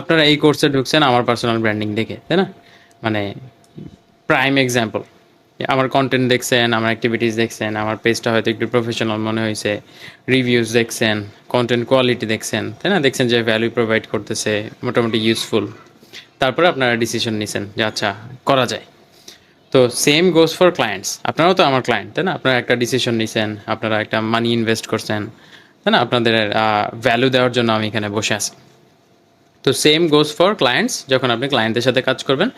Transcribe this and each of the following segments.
আপনারা এই কোর্সে ঢুকছেন আমার পার্সোনাল ব্র্যান্ডিং দেখে, তাই না? মানে প্রাইম এক্সাম্পল আমার কন্টেন্ট দেখছেন, আমার অ্যাক্টিভিটিস দেখছেন, আমার পেজটা হয়তো একটু প্রফেশনাল মনে হয়েছে রিভিউজ দেখছেন কন্টেন্ট কোয়ালিটি দেখছেন, তাই না? দেখছেন যে ভ্যালু প্রোভাইড করতেছে, মোটামুটি ইউজফুল তারপরে আপনারা ডিসিশন নিছেন যে আচ্ছা করা যায়। তো সেম গোস ফর ক্লায়েন্টস আপনারাও তো আমার ক্লায়েন্ট তাই না? আপনারা একটা ডিসিশন নিছেন, আপনারা একটা মানি ইনভেস্ট করছেন, তাই না? আপনাদের ভ্যালু দেওয়ার জন্য আমি এখানে বসে আছি। তো সেম গোস ফর ক্লায়েন্টস যখন আপনি ক্লায়েন্টের সাথে কাজ করবেন,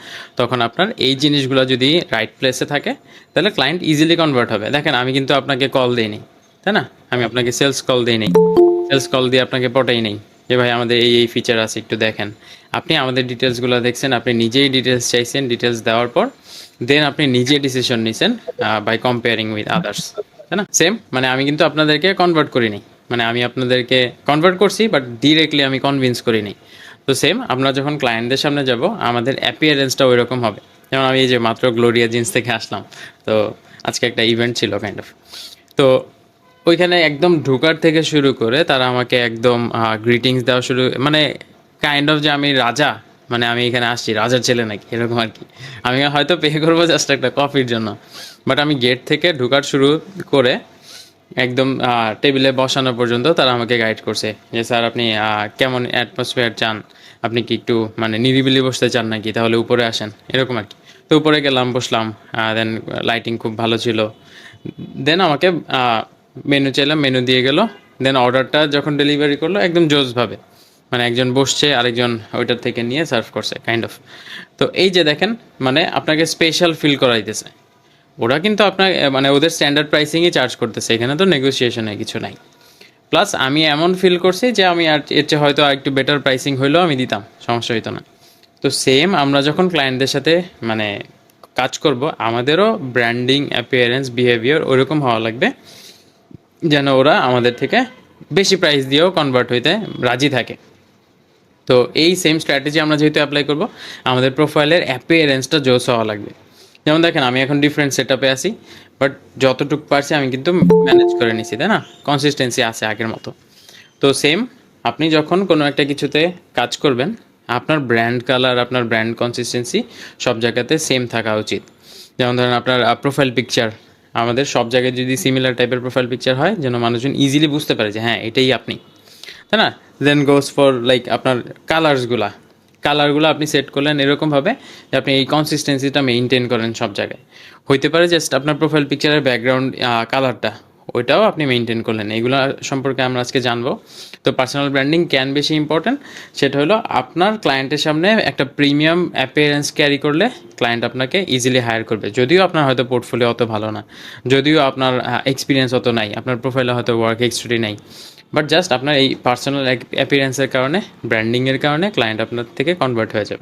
তখন আপনার এই জিনিসগুলো যদি রাইট প্লেসে থাকে, তাহলে ক্লায়েন্ট ইজিলি কনভার্ট হবে। দেখেন, আমি কিন্তু আপনাকে কল দিইনি, তাই না? আমি আপনাকে সেলস কল দিই নেই সেলস কল দিয়ে আপনাকে পটাই নেই যে, ভাই, আমাদের এই এই ফিচার আছে, একটু দেখেন। আপনি আমাদের ডিটেলসগুলো দেখছেন, আপনি নিজেই ডিটেলস চাইছেন ডিটেলস দেওয়ার পর দেন আপনি নিজে ডিসিশন নিছেন বাই কম্পেয়ারিং উইথ আদার্স তাই না? সেম মানে আমি কিন্তু আপনাদেরকে কনভার্ট করিনি। মানে আমি আপনাদেরকে কনভার্ট করছি বাট ডিরেক্টলি আমি কনভিন্স করিনি। তো সেম আমরা যখন ক্লায়েন্টদের সামনে যাব, আমাদের অ্যাপিয়ারেন্সটা ওই রকম হবে। যেমন আমি এই যে মাত্র গ্লোরিয়া জিন্স থেকে আসলাম, তো আজকে একটা ইভেন্ট ছিল কাইন্ড অফ তো ওইখানে একদম ঢুকার থেকে শুরু করে তারা আমাকে একদম গ্রিটিংস দেওয়া শুরু মানে কাইন্ড অফ যে আমি রাজা মানে আমি এখানে আসছি, রাজার ছেলে নাকি, এরকম আর কি। আমি হয়তো পে করব জাস্ট একটা কফির জন্য। বাট আমি গেট থেকে ঢুকার শুরু করে একদম টেবিলে বসানো পর্যন্ত তারা আমাকে গাইড করছে যে, স্যার, আপনি কেমন অ্যাটমসফিয়ার চান? আপনি কি একটু মানে নিরিবিলি বসতে চান নাকি? তাহলে উপরে আসেন। এরকম আর কি তো উপরে গেলাম, বসলাম দেন লাইটিং খুব ভালো ছিল। দেন আমাকে মেনু চাইলাম মেনু দিয়ে গেল। দেন অর্ডারটা যখন ডেলিভারি করল, একদম জোসভাবে। মানে একজন বসছে, আরেকজন ওইটার থেকে নিয়ে সার্ভ করছে কাইন্ড অফ তো এই যে দেখেন মানে আপনাকে স্পেশাল ফিল করাইতেছে। ওরা কিন্তু আপনার মানে ওদের স্ট্যান্ডার্ড প্রাইসিংই চার্জ করতেছে, এখানে তো নেগোসিয়েশনের কিছু নাই। প্লাস আমি এমন ফিল করছি যে আমি আর এর চেয়ে হয়তো একটু বেটার প্রাইসিং হইলেও আমি দিতাম, সমস্যা হইতো না। তো সেম আমরা যখন ক্লায়েন্টদের সাথে মানে কাজ করব, আমাদেরও ব্র্যান্ডিং অ্যাপিয়ারেন্স বিহেভিয়ার ওরকম হওয়া লাগবে, যেন ওরা আমাদের থেকে বেশি প্রাইস দিয়েও কনভার্ট হইতে রাজি থাকে। তো এই সেম স্ট্র্যাটেজি আমরা যেহেতু অ্যাপ্লাই করব, আমাদের প্রোফাইলের অ্যাপিয়ারেন্সটা জোস হওয়া লাগবে। যেমন দেখেন, আমি এখন ডিফারেন্ট সেট আপে আছি বাট যতটুকু পারছি আমি কিন্তু ম্যানেজ করে নিছি, তাই না? কনসিস্টেন্সি আছে আগের মতো। তো সেম আপনি যখন কোনো একটা কিছুতে কাজ করবেন, আপনার ব্র্যান্ড কালার আপনার ব্র্যান্ড কনসিস্টেন্সি সব জায়গাতে সেম থাকা উচিত। যেমন ধরেন আপনার প্রোফাইল পিকচার আমাদের সব জায়গায় যদি সিমিলার টাইপের প্রোফাইল পিকচার হয়, যেন মানুষজন ইজিলি বুঝতে পারে যে হ্যাঁ এটাই আপনি। তাই না? দেন গোস ফর লাইক আপনার কালার্সগুলা কালারগুলো আপনি সেট করলেন এরকমভাবে যে আপনি এই কনসিস্টেন্সিটা মেনটেন করেন সব জায়গায়। হইতে পারে জাস্ট আপনার প্রোফাইল পিকচারের ব্যাকগ্রাউন্ড কালারটা ওইটাও আপনি মেনটেন করলেন। এগুলো সম্পর্কে আমরা আজকে জানব। তো পার্সোনাল ব্র্যান্ডিং ক্যান বেশি ইম্পর্ট্যান্ট সেটা হলো আপনার ক্লায়েন্টের সামনে একটা প্রিমিয়াম অ্যাপিয়ারেন্স ক্যারি করলে ক্লায়েন্ট আপনাকে ইজিলি হায়ার করবে। যদিও আপনার হয়তো পোর্টফোলিও অত ভালো না। যদিও আপনার এক্সপিরিয়েন্স অত নাই। আপনার প্রোফাইলে হয়তো ওয়ার্ক হিস্ট্রি নাই। বাট জাস্ট আপনার এই পার্সোনাল অ্যাপিয়ারেন্সের কারণে ব্র্যান্ডিংয়ের কারণে ক্লায়েন্ট আপনার থেকে কনভার্ট হয়ে যাবে।